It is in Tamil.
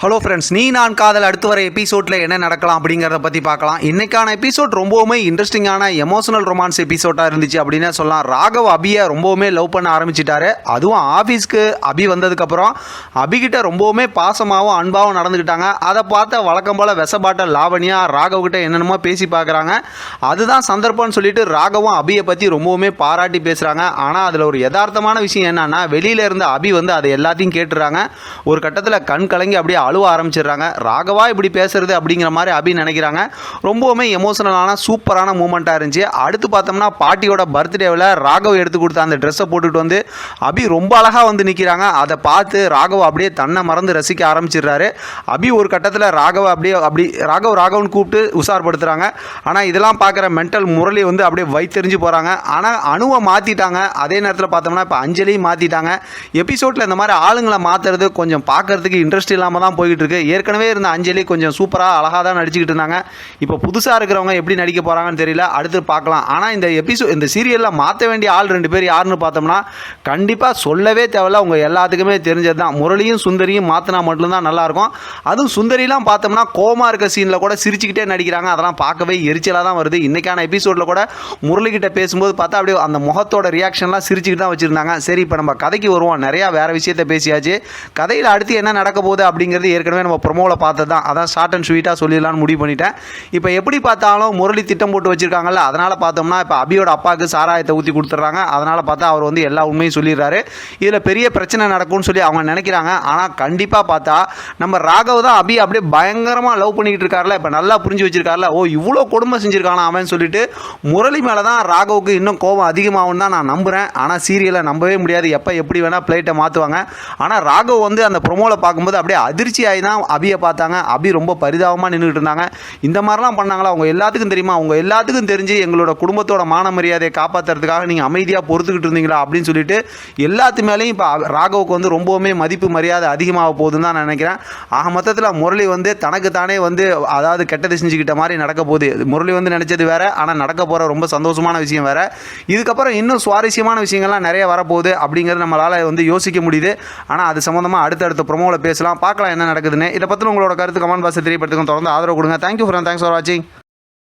ஹலோ ஃப்ரெண்ட்ஸ் நீ நான் காதல் அடுத்து வர எபிசோடில் என்ன நடக்கலாம் அப்படிங்கிறத பற்றி பார்க்கலாம். இன்னைக்கான எபிசோட் ரொம்பவுமே இன்ட்ரெஸ்டிங்கான எமோஷனல் ரொமான்ஸ் எபிசோட்டாக இருந்துச்சு அப்படின்னு சொல்லலாம். ராகவ் அபியை ரொம்பவுமே லவ் பண்ண ஆரம்பிச்சிட்டாரு. அதுவும் ஆஃபீஸ்க்கு அபி வந்ததுக்கப்புறம் அபிகிட்ட ரொம்பவுமே பாசமாகவும் அன்பாகவும் நடந்துக்கிட்டாங்க அதை பார்த்த வழக்கம் போல் விசபாட்ட லாவணியா ராகவ் கிட்ட என்னென்னமோ பேசி பார்க்குறாங்க. அதுதான் சந்தர்ப்பம்னு சொல்லிட்டு ராகவும் அபியை பற்றி ரொம்பவுமே பாராட்டி பேசுகிறாங்க ஆனால் அதில் ஒரு யதார்த்தமான விஷயம் என்னன்னா வெளியில இருந்த அபி வந்து அதை எல்லாத்தையும் கேட்டுறாங்க. ஒரு கட்டத்தில் கண் கலங்கி அப்படியே அழுவ ஆரம்பிச்சிடுறாங்க. ராகவா இப்படி பேசுறது அப்படிங்கிற மாதிரி அபி நினைக்கிறாங்க. ரொம்பவுமே எமோஷனலான சூப்பரான மூமெண்ட்டாக இருந்துச்சு. அடுத்து பார்த்தோம்னா பாட்டியோட பர்த்டேவில் ராகவ் எடுத்து கொடுத்த அந்த ட்ரெஸ்ஸை போட்டுட்டு வந்து அபி ரொம்ப அழகாக வந்து நிற்கிறாங்க அதை பார்த்து ராகவ் அப்படியே தன்னை மறந்து ரசிக்க ஆரம்பிச்சிடுறாரு. அபி ஒரு கட்டத்தில் ராகவ அப்படியே அப்படி ராகவ் ராகவன் கூப்பிட்டு உஷார்படுத்துகிறாங்க ஆனால் இதெல்லாம் பார்க்குற மென்டல் முரளி வந்து அப்படியே வைத்தெறிஞ்சு போகிறாங்க ஆனால் அணுவை மாற்றிட்டாங்க அதே நேரத்தில் பார்த்தோம்னா இப்போ அஞ்சலியும் மாற்றிட்டாங்க எபிசோடில் இந்த மாதிரி ஆளுங்களை மாற்றுறது கொஞ்சம் பார்க்கறதுக்கு இன்ட்ரெஸ்ட் இல்லாமல் தான் போய்கிட்டு இருக்கு. ஏற்கனவே இருந்த அஞ்சலி கொஞ்சம் சூப்பராக அழகாக தான் நடிச்சுக்கிட்டு இருந்தாங்க. இப்போ புதுசாக இருக்கிறவங்க எப்படி நடிக்க போகிறாங்கன்னு தெரியல. அடுத்து பார்க்கலாம். ஆனால் இந்த எபிசோட் இந்த சீரியலில் மாற்ற வேண்டிய ஆள் ரெண்டு பேர் யாருன்னு பார்த்தோம்னா கண்டிப்பாக சொல்லவே தேவையில்ல. உங்கள் எல்லாத்துக்குமே தெரிஞ்சது தான் முரளியும் சுந்தரியும் மாற்றினா மட்டும்தான் நல்லாயிருக்கும் அதுவும் சுந்தரிலாம் பார்த்தோம்னா கோமா இருக்க சீனில் கூட சிரிச்சுக்கிட்டே நடிக்கிறாங்க. அதெல்லாம் பார்க்கவே எரிச்சலாக தான் வருது. இன்றைக்கான எபிசோடில் கூட முரளிக்கிட்ட பேசும்போது பார்த்தா அப்படியே அந்த முகத்தோட ரியாக்ஷன்லாம் சிரிச்சுக்கிட்டு தான் வச்சுருந்தாங்க. சரி இப்போ நம்ம கதைக்கு வருவோம். நிறையா வேறு விஷயத்த பேசியாச்சு. கதையில் அடுத்து என்ன நடக்க போகுது அப்படிங்கிறது ஏற்கனவே நம்ம ப்ரொமோவில் பார்த்தது தான் அதான் ஷார்ட் அண்ட் ஸ்வீட்டாக சொல்லிடலாம்னு முடிவு பண்ணிட்டேன். இப்போ எப்படி பார்த்தாலும் முரளி திட்டம் போட்டு வச்சுருக்காங்கல்ல அதனால் பார்த்தோம்னா இப்போ அபியோட அப்பாவுக்கு சாராயத்தை ஊற்றி கொடுத்துட்றாங்க. அதனால் பார்த்தா அவர் வந்து எல்லா உண்மையும் சொல்லிடுறாரு. இதில் பெரிய பிரச்சனை நடக்கும்னு சொல்லி அவங்க நினைக்கிறாங்க. ஆனால் கண்டிப்பாக பார்த்தா நம்ம ராகவ் தான் அபி அப்படியே பயங்கரமாக லவ் பண்ணிக்கிட்டு இருக்கார்ல இப்போ நல்லா புரிஞ்சு வச்சிருக்காருல ஓ இவ்வளோ கொடுமை செஞ்சுருக்கானா அவன் சொல்லிட்டு முரளி மேலே தான் ராகவுக்கு இன்னும் கோபம் அதிகமாகும் தான் நான் நம்புகிறேன் ஆனால் சீரியலை நம்பவே முடியாது. எப்போ எப்படி வேணால் பிளேட்டை மாற்றுவாங்க ஆனால் ராகவ் வந்து அந்த ப்ரொமோவில் பார்க்கும்போது அப்படியே அதிர்ச்சி ஆகி தான் அபியை பார்த்தாங்க. அபி ரொம்ப பரிதாபமாக நின்றுட்டு இருந்தாங்க. இந்த மாதிரிலாம் பண்ணாங்களா? அவங்க எல்லாத்துக்கும் தெரியுமா? அவங்க எல்லாத்துக்கும் தெரிஞ்சு எங்களோட குடும்பத்தோட மான மரியாதையை காப்பாற்றுறதுக்காக நீங்கள் அமைதியாக பொறுத்துக்கிட்டு இருந்தீங்களா? அப்படின்னு சொல்லிட்டு எல்லாத்து மேலேயும் இப்போ ராகவுக்கு வந்து ரொம்பவுமே மதிப்பு மரியாதை அதிகமாக போகுதுன்னு தான் நான் நினைக்கிறேன். ஆக மொத்தத்தில் முரளி வந்து தனக்கு தானே வந்து அதாவது கெட்டது செஞ்சுக்கிட்ட மாதிரி நடக்க போகுது. முரளி வந்து நினச்சது வேற ஆனால் நடக்க போகிற ரொம்ப சந்தோஷமான விஷயம் வேற. இதுக்கப்புறம் இன்னும் சுவாரஸ்யமான விஷயங்கள்லாம் நிறைய வரப்போகுது அப்படிங்கிறது நம்மளால் வந்து யோசிக்க முடியுது. ஆனால் அது சம்மந்தமாக அடுத்தடுத்த ப்ரொமோவில் பேசலாம். பார்க்கலாம் என்ன நடக்குதுன்னு இதை பற்றி உங்களோட கருத்து கமெண்ட் பாக்ஸில் தெரியப்படுத்துங்க தொடர்ந்து ஆதரவு கொடுங்க. தேங்க்யூ ஃப்ரெண்ட் தேங்க்ஸ் ஃபார் வாட்சிங்